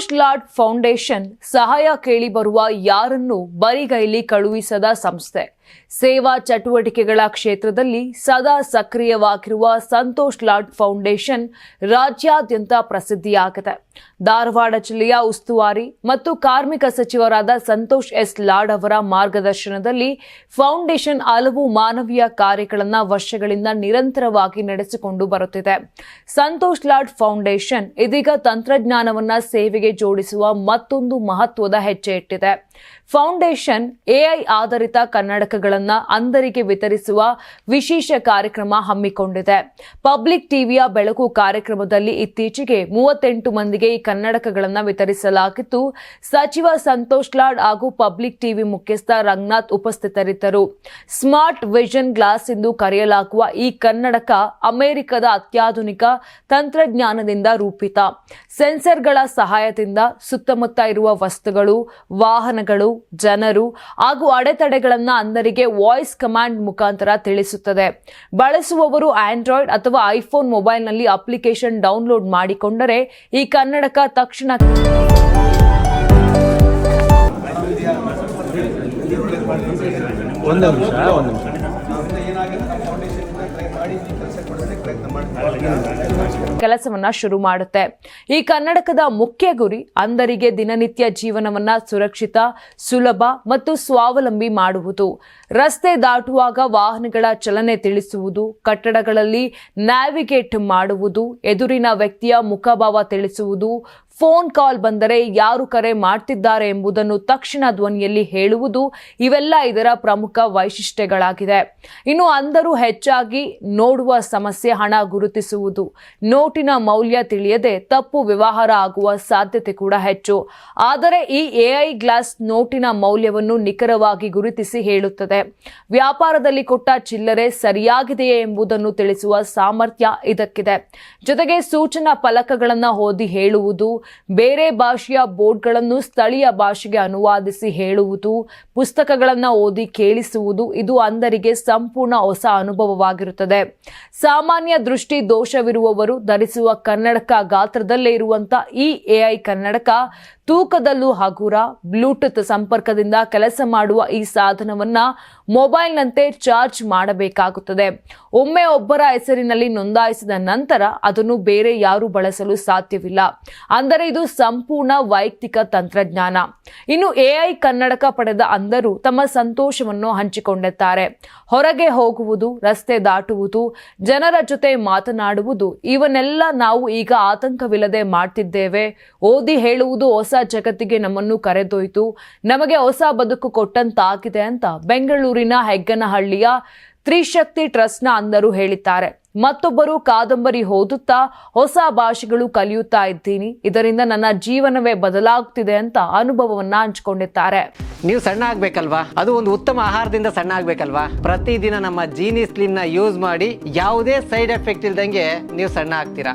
Santosh Lad foundation ಸಹಾಯ ಕೇಳಿ ಬರುವ ಯಾರನ್ನು ಬರಿಗೈಲಿ ಕಳುಹಿಸದ ಸಂಸ್ಥೆ. ಸೇವಾ ಚಟುವಟಿಕೆಗಳ ಕ್ಷೇತ್ರದಲ್ಲಿ ಸದಾ ಸಕ್ರಿಯವಾಗಿರುವ ಸಂತೋಷ್ ಲಾಡ್ ಫೌಂಡೇಶನ್ ರಾಜ್ಯಾದ್ಯಂತ ಪ್ರಸಿದ್ಧಿಯಾಗಿದೆ. ಧಾರವಾಡ ಜಿಲ್ಲೆಯ ಉಸ್ತುವಾರಿ ಮತ್ತು ಕಾರ್ಮಿಕ ಸಚಿವರಾದ ಸಂತೋಷ್ ಎಸ್ ಲಾಡ್ ಅವರ ಮಾರ್ಗದರ್ಶನದಲ್ಲಿ ಫೌಂಡೇಶನ್ ಹಲವು ಮಾನವೀಯ ಕಾರ್ಯಗಳನ್ನು ವರ್ಷಗಳಿಂದ ನಿರಂತರವಾಗಿ ನಡೆಸಿಕೊಂಡು ಬರುತ್ತಿದೆ. ಸಂತೋಷ್ ಲಾಡ್ ಫೌಂಡೇಶನ್ ಇದೀಗ ತಂತ್ರಜ್ಞಾನವನ್ನ ಸೇವೆಗೆ ಜೋಡಿಸುವ ಮತ್ತೊಂದು ಮಹತ್ವದ ಹೆಜ್ಜೆ ಇಟ್ಟಿದೆ. ಫೌಂಡೇಶನ್ ಎಐ ಆಧಾರಿತ ಕನ್ನಡಕಗಳನ್ನ ಅಂಧರಿಗೆ ವಿತರಿಸುವ ವಿಶೇಷ ಕಾರ್ಯಕ್ರಮ ಹಮ್ಮಿಕೊಂಡಿದೆ. ಪಬ್ಲಿಕ್ ಟಿವಿಯ ಬೆಳಕು ಕಾರ್ಯಕ್ರಮದಲ್ಲಿ ಇತ್ತೀಚೆಗೆ ಮೂವತ್ತೆಂಟು ಮಂದಿಗೆ ಈ ಕನ್ನಡಕಗಳನ್ನು ವಿತರಿಸಲಾಗಿತ್ತು. ಸಚಿವ ಸಂತೋಷ್ ಲಾಡ್ ಹಾಗೂ ಪಬ್ಲಿಕ್ ಟಿವಿ ಮುಖ್ಯಸ್ಥ ರಂಗನಾಥ್ ಉಪಸ್ಥಿತರಿದ್ದರು. ಸ್ಮಾರ್ಟ್ ವಿಷನ್ ಗ್ಲಾಸ್ ಎಂದು ಕರೆಯಲಾಗುವ ಈ ಕನ್ನಡಕ ಅಮೆರಿಕದ ಅತ್ಯಾಧುನಿಕ ತಂತ್ರಜ್ಞಾನದಿಂದ ರೂಪಿತ. ಸೆನ್ಸರ್ಗಳ ಸಹಾಯದಿಂದ ಸುತ್ತಮುತ್ತ ಇರುವ ವಸ್ತುಗಳು, ವಾಹನಗಳು, ಜನರು ಹಾಗೂ ಅಡೆತಡೆಗಳನ್ನು ಅಂಧರಿಗೆ ವಾಯ್ಸ್ ಕಮಾಂಡ್ ಮುಖಾಂತರ ತಿಳಿಸುತ್ತದೆ. ಬಳಸುವವರು ಆಂಡ್ರಾಯ್ಡ್ ಅಥವಾ ಐಫೋನ್ ಮೊಬೈಲ್ನಲ್ಲಿ ಅಪ್ಲಿಕೇಶನ್ ಡೌನ್ಲೋಡ್ ಮಾಡಿಕೊಂಡರೆ ಈ ಕನ್ನಡಕ ತಕ್ಷಣ ಒಂದು ನಿಮಿಷ ಒಂದು ನಿಮಿಷ. ಕೆಲಸವನ್ನ ಶುರು ಮಾಡುತ್ತೆ. ಈ ಕನ್ನಡಕದ ಮುಖ್ಯ ಗುರಿ ಅಂಧರಿಗೆ ದಿನನಿತ್ಯ ಜೀವನವನ್ನ ಸುರಕ್ಷಿತ, ಸುಲಭ ಮತ್ತು ಸ್ವಾವಲಂಬಿ ಮಾಡುವುದು. ರಸ್ತೆ ದಾಟುವಾಗ ವಾಹನಗಳ ಚಲನೆ ತಿಳಿಸುವುದು, ಕಟ್ಟಡಗಳಲ್ಲಿ ನ್ಯಾವಿಗೇಟ್ ಮಾಡುವುದು, ಎದುರಿನ ವ್ಯಕ್ತಿಯ ಮುಖಭಾವ ತಿಳಿಸುವುದು ಫೋನ್ ಕಾಲ್ ಬಂದರೆ ಯಾರು ಕರೆ ಮಾಡ್ತಿದ್ದಾರೆ ಎಂಬುದನ್ನು ತಕ್ಷಣ ಧ್ವನಿಯಲ್ಲಿ ಹೇಳುವುದು ಇವೆಲ್ಲ ಇದರ ಪ್ರಮುಖ ವೈಶಿಷ್ಟ್ಯಗಳಾಗಿದೆ ಇನ್ನು ಅಂದರೂ ಹೆಚ್ಚಾಗಿ ನೋಡುವ ಸಮಸ್ಯೆ ಹಣ ಗುರುತಿಸುವುದು. ನೋಟಿನ ಮೌಲ್ಯ ತಿಳಿಯದೆ ತಪ್ಪು ವ್ಯವಹಾರ ಆಗುವ ಸಾಧ್ಯತೆ ಕೂಡ ಹೆಚ್ಚು. ಆದರೆ ಈ ಎಐ ಗ್ಲಾಸ್ ನೋಟಿನ ಮೌಲ್ಯವನ್ನು ನಿಖರವಾಗಿ ಗುರುತಿಸಿ ಹೇಳುತ್ತದೆ. ವ್ಯಾಪಾರದಲ್ಲಿ ಕೊಟ್ಟ ಚಿಲ್ಲರೆ ಸರಿಯಾಗಿದೆಯೇ ಎಂಬುದನ್ನು ತಿಳಿಸುವ ಸಾಮರ್ಥ್ಯ ಇದಕ್ಕಿದೆ. ಜೊತೆಗೆ ಸೂಚನಾ ಫಲಕಗಳನ್ನು ಓದಿ ಹೇಳುವುದು ಬೇರೆ ಭಾಷೆಯ ಬೋರ್ಡ್ಗಳನ್ನು ಸ್ಥಳೀಯ ಭಾಷೆಗೆ ಅನುವಾದಿಸಿ ಹೇಳುವುದು, ಪುಸ್ತಕಗಳನ್ನು ಓದಿ ಕೇಳಿಸುವುದು ಇದು ಅಂಧರಿಗೆ ಸಂಪೂರ್ಣ ಹೊಸ ಅನುಭವವಾಗಿರುತ್ತದೆ. ಸಾಮಾನ್ಯ ದೃಷ್ಟಿ ದೋಷವಿರುವವರು ಧರಿಸುವ ಕನ್ನಡಕ ಗಾತ್ರದಲ್ಲೇ ಇರುವಂತ ಈ ಎಐ ಕನ್ನಡಕ ತೂಕದಲ್ಲೂ ಹಗುರ, ಬ್ಲೂಟೂತ್ ಸಂಪರ್ಕದಿಂದ ಕೆಲಸ ಮಾಡುವ ಈ ಸಾಧನವನ್ನ ಮೊಬೈಲ್ನಂತೆ ಚಾರ್ಜ್ ಮಾಡಬೇಕಾಗುತ್ತದೆ. ಒಮ್ಮೆ ಒಬ್ಬರ ಹೆಸರಿನಲ್ಲಿ ನೋಂದಾಯಿಸಿದ ನಂತರ ಅದನ್ನು ಬೇರೆ ಯಾರು ಬಳಸಲು ಸಾಧ್ಯವಿಲ್ಲ. ಅಂದರೆ ಇದು ಸಂಪೂರ್ಣ ವೈಯಕ್ತಿಕ ತಂತ್ರಜ್ಞಾನ. ಇನ್ನು ಎಐ ಕನ್ನಡಕ ಪಡೆದ ಅಂಧರು ತಮ್ಮ ಸಂತೋಷವನ್ನು ಹಂಚಿಕೊಂಡಿದ್ದಾರೆ ಹೊರಗೆ ಹೋಗುವುದು, ರಸ್ತೆ ದಾಟುವುದು, ಜನರ ಜೊತೆ ಮಾತನಾಡುವುದು, ಇವನ್ನೆಲ್ಲ ನಾವು ಈಗ ಆತಂಕವಿಲ್ಲದೆ ಮಾಡ್ತಿದ್ದೇವೆ. ಓದಿ ಹೇಳುವುದು ಹೊಸ ಜಗತ್ತಿಗೆ ನಮ್ಮನ್ನು ಕರೆದೊಯ್ತು ನಮಗೆ ಹೊಸ ಬದುಕು ಕೊಟ್ಟಂತಾಗಿದೆ ಅಂತ ಬೆಂಗಳೂರಿನ ಹೆಗ್ಗನಹಳ್ಳಿಯ ತ್ರಿಶಕ್ತಿ ಟ್ರಸ್ಟ್ನ ಅಂದರು ಹೇಳಿದ್ದಾರೆ. ಮತ್ತೊಬ್ಬರು ಕಾದಂಬರಿ ಓದುತ್ತಾ ಹೊಸ ಭಾಷೆಗಳು ಕಲಿಯುತ್ತಾ ಇದ್ದೀನಿ. ಇದರಿಂದ ನನ್ನ ಜೀವನವೇ ಬದಲಾಗುತ್ತಿದೆ ಅಂತ ಅನುಭವವನ್ನ ಹಂಚಿಕೊಂಡಿದ್ದಾರೆ. ನೀವು ಸಣ್ಣ ಆಗ್ಬೇಕಲ್ವಾ? ಅದು ಒಂದು ಉತ್ತಮ ಆಹಾರದಿಂದ ಸಣ್ಣ ಆಗ್ಬೇಕಲ್ವಾ? ಪ್ರತಿದಿನ ನಮ್ಮ ಜೀನಿ ಸ್ಲಿಮ್ನ ಯೂಸ್ ಮಾಡಿ ಯಾವುದೇ ಸೈಡ್ ಎಫೆಕ್ಟ್ ಇಲ್ದಂಗೆ ನೀವು ಸಣ್ಣ ಆಗ್ತೀರಾ?